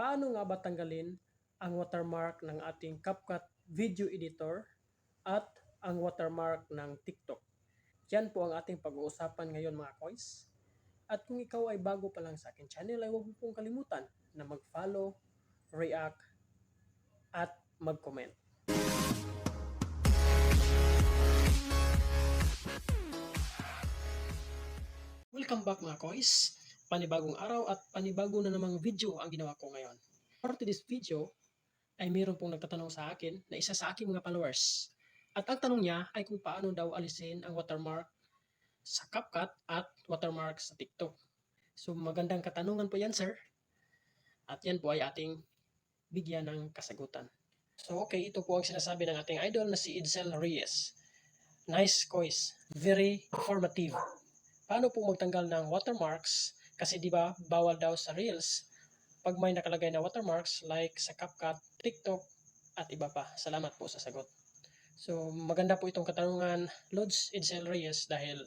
paano nga ba tanggalin ang watermark ng ating CapCut video editor at ang watermark ng TikTok. Yan po ang ating pag-uusapan ngayon mga kois. At kung ikaw ay bago pa lang sa akin channel ay huwag mo pong kalimutan na mag-follow, react, at mag-comment. Welcome back mga kois. Panibagong araw at panibago na namang video ang ginawa ko ngayon. For today's video ay mayroon pong nagtatanong sa akin na isa sa aking mga followers. At ang tanong niya ay kung paano daw alisin ang watermark sa CapCut at watermark sa TikTok. So magandang katanungan po yan sir. At yan po ay ating bigyan ng kasagutan. So okay, ito po ang sinasabi ng ating idol na si Edsel Reyes. Nice quiz. Very informative. Paano po magtanggal ng watermarks? Kasi di ba bawal daw sa Reels pag may nakalagay na watermarks like sa CapCut, TikTok at iba pa. Salamat po sa sagot. So maganda po itong katanungan Lods Edsel Reyes dahil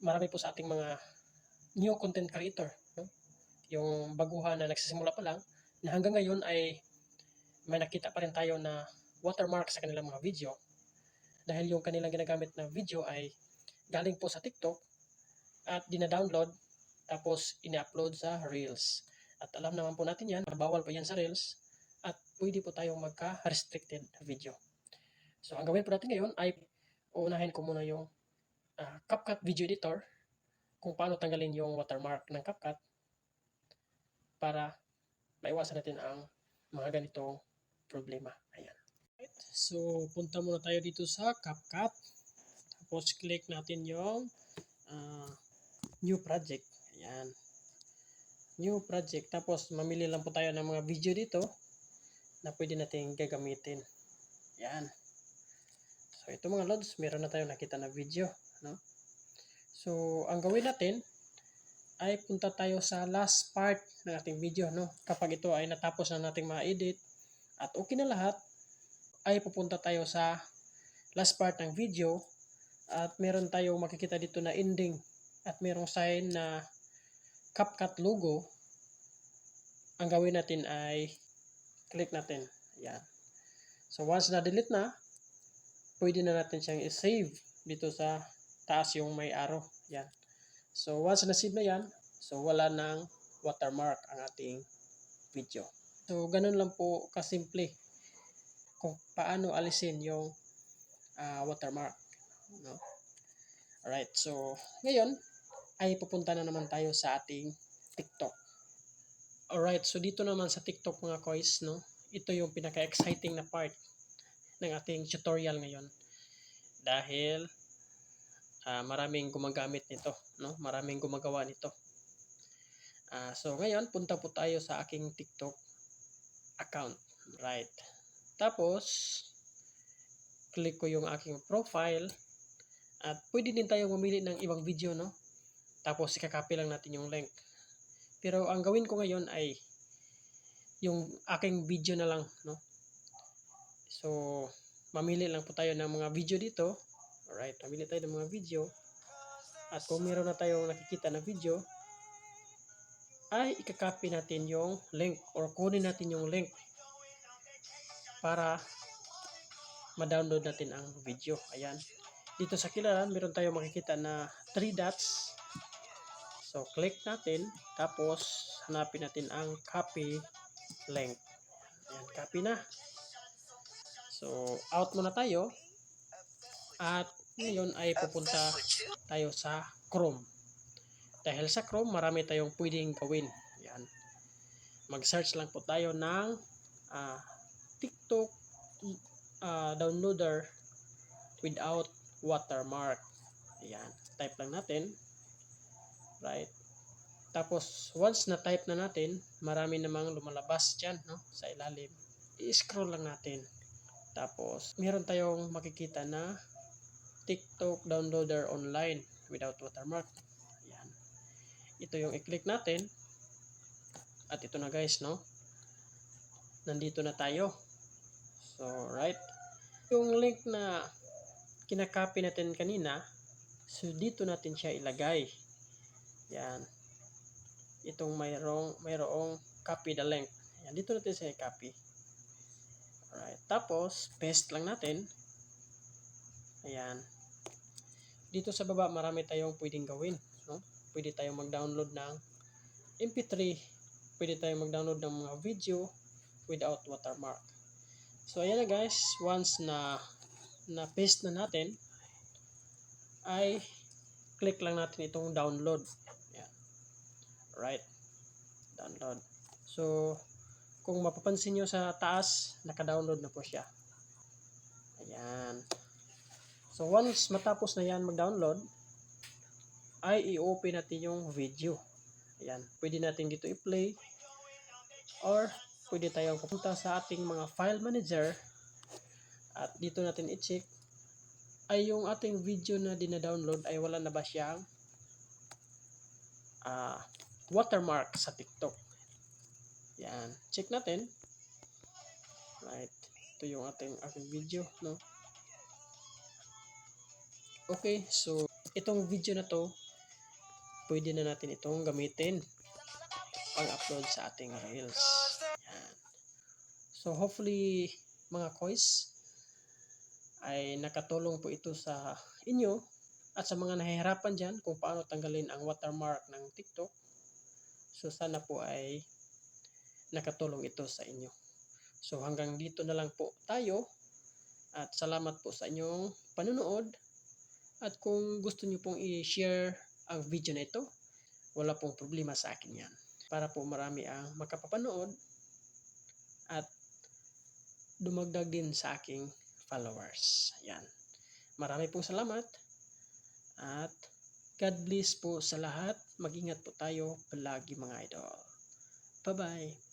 marami po sa ating mga new content creator. No? Yung baguhan na nagsisimula pa lang na hanggang ngayon ay may nakita pa rin tayo na watermark sa kanilang mga video dahil yung kanilang ginagamit na video ay galing po sa TikTok at dina-download tapos ini-upload sa Reels. At alam naman po natin yan, bawal po yan sa Reels at pwede po tayong magka-restricted video. So ang gawin po natin ngayon ay uunahin ko muna yung uh, CapCut Video Editor kung paano tanggalin yung watermark ng CapCut para maiwasan natin ang mga ganitong problema. Ayan. Right. So, punta muna tayo dito sa CapCut. Tapos, click natin yung uh, new project. Ayan. New project. Tapos, mamili lang po tayo ng mga video dito na pwede natin gagamitin. Ayan. So, ito mga loads, meron na tayo nakita na video. No? So, ang gawin natin ay punta tayo sa last part ng ating video. No? Kapag ito ay natapos na nating ma-edit at okay na lahat, ay pupunta tayo sa last part ng video at meron tayong makikita dito na ending at merong sign na CapCut logo. Ang gawin natin ay click natin. Ayan. So once na delete na, pwede na natin siyang i-save dito sa taas yung may arrow. Yan. So once na save na yan, so wala nang watermark ang ating video. So ganun lang po kasimple kung paano alisin yung uh, watermark. No? Alright, so ngayon ay pupunta na naman tayo sa ating TikTok. Alright, so dito naman sa TikTok mga kois, no? ito yung pinaka-exciting na part ng ating tutorial ngayon. Dahil uh, maraming gumagamit nito, no? maraming gumagawa nito. Uh, so ngayon, punta po tayo sa aking TikTok account. Right. Tapos, click ko yung aking profile at pwede din tayo mamili ng ibang video, no? Tapos, ikakopy lang natin yung link. Pero ang gawin ko ngayon ay yung aking video na lang, no? So, mamili lang po tayo ng mga video dito. Alright, mamili tayo ng mga video. At kung meron na tayong nakikita na video, ay ikakopy natin yung link or kunin natin yung link para ma-download natin ang video. Ayan. Dito sa kilaran, meron tayong makikita na 3 dots. So, click natin. Tapos, hanapin natin ang copy link. Ayan, copy na. So, out muna tayo. At ngayon ay pupunta tayo sa Chrome. Dahil sa Chrome, marami tayong pwedeng gawin. Yan. Mag-search lang po tayo ng uh, TikTok uh, downloader without watermark. Ayan. Type lang natin. Right. Tapos, once na type na natin, marami namang lumalabas dyan no? sa ilalim. I-scroll lang natin. Tapos, meron tayong makikita na TikTok downloader online without watermark ito yung i-click natin at ito na guys no nandito na tayo so right yung link na kinakopy natin kanina so dito natin siya ilagay yan itong mayroong mayroong copy the link. Ayan, dito natin sa copy. Alright, tapos paste lang natin. Ayan. Dito sa baba marami tayong pwedeng gawin, no? Pwede tayong mag-download ng MP3, pwede tayong mag-download ng mga video without watermark. So ayan na guys, once na na paste na natin ay click lang natin itong download. Ayan. Right. Download. So kung mapapansin nyo sa taas, naka-download na po siya. Ayan. So once matapos na yan mag-download, ay i-open natin yung video. Ayan. Pwede natin dito i-play or pwede tayong pupunta sa ating mga file manager at dito natin i-check ay yung ating video na dina-download ay wala na ba siyang ah, watermark sa TikTok. Yan. Check natin. Right. Ito yung ating aking video, no? Okay, so itong video na to pwede na natin itong gamitin pang-upload sa ating Reels. Yan. So hopefully mga kois ay nakatulong po ito sa inyo at sa mga nahihirapan dyan kung paano tanggalin ang watermark ng TikTok. So sana po ay nakatulong ito sa inyo. So hanggang dito na lang po tayo at salamat po sa inyong panunood at kung gusto niyo pong i-share ang video na ito, wala pong problema sa akin yan. Para po marami ang makapapanood at dumagdag din sa aking followers. Yan. Marami pong salamat at God bless po sa lahat. Mag-ingat po tayo palagi mga idol. Bye-bye.